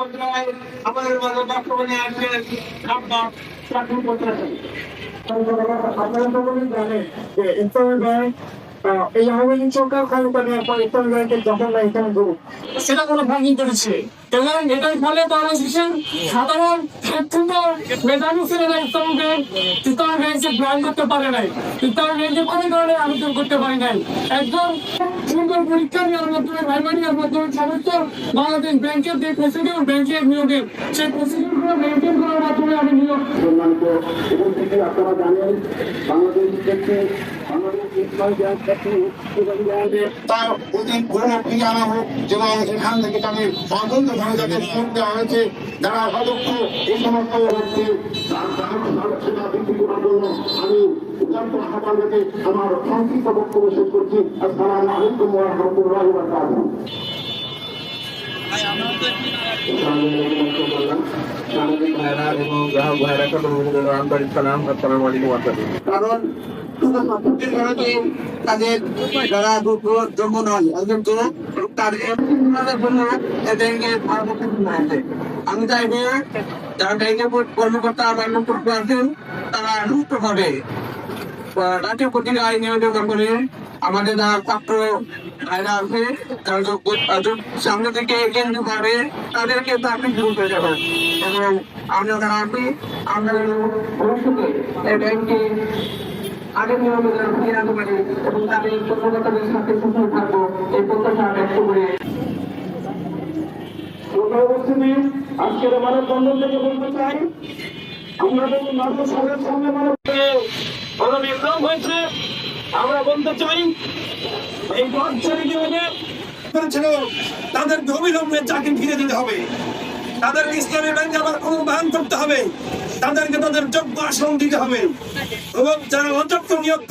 পর্যায়ে আমাদের মাঝে বর্তমানে আসছেন খাদ্য চাকরি করতেছেন। আপনারা সকলেই জানেন যে ইসলামী ব্যাংক এই আওয়ামী লীগ সরকার ক্ষমতা নেওয়ার পর ইসলামী ব্যাংকের দখল না ইসলামী গ্রুপ সেটা কোনো ভাঙিয়ে করেছে এবং এটার ফলে তারা সাধারণ শিক্ষিত মেধাবী ইসলামী ব্যাংক ইসলামী ব্যাংকে গ্রহণ করতে পারে নাই তারা ব্যাংকে কোনো ধরনের আবেদন করতে পারে নাই। একজন সুন্দর পরীক্ষা নেওয়ার মাধ্যমে ভাইমানিয়ার মাধ্যমে সমস্ত বাংলাদেশ ব্যাংকের যে প্রসিডিউর ব্যাংকের নিয়োগের সেই প্রসিডিউরগুলো মেনটেন করার মাধ্যমে আমি নিয়োগ সম্মানিত এবং থেকে আপনারা জানেন, বাংলাদেশ থেকে তার অতি পুরনো ঠিকানা হোক এবং এখান থেকে তাদের অবৈধভাবে যাদের নিয়োগ দেওয়া হয়েছে যারা অদক্ষ এই সমস্ত হচ্ছে আমি উদান্ত আহ্বান রেখে আমার সংক্ষিপ্ত বক্তব্য শেষ করছি। আসসালামু আলাইকুম রাহমাতুল্লাহি ওয়া বারাকাতুহু। কারণ তাদের যারা জন্ম নয় তার এমনের জন্য হয়েছে আমি চাইব যারা ব্যাংকের কর্মকর্তা বা কর্তৃপক্ষ আছেন, তারা সুস্থভাবে রাজ্য পত্রিকায় নিয়োজিত করে আমাদের যারা ছাত্র ভাইরা আছে সামনে থেকে কেন্দ্র করে তাদেরকে শুরু করে দেবেন। এবং আমরা যারা আছি আমরা ভবিষ্যতে এই ব্যাংকে আগের নিয়মে যেন ফিরে আনতে পারি এবং তাদের কর্মকর্তাদের সাথে সুস্থ থাকব এই প্রত্যাশা ব্যক্ত করে। উপস্থিতি আজকের মানববন্ধন থেকে বলতে চাই আমরা সামনে মানব হয়েছে। আমরা বলতে চাই, এই পথ ছেড়ে অবিলম্বে চাকরি ফিরে দিতে হবে। তাদের ইসলামী ব্যাংকে আবার অনুদান করতে হবে। তাদেরকে তাদের যোগ্য আসন দিতে হবে। এবং যারা অযোগ্য নিয়োগ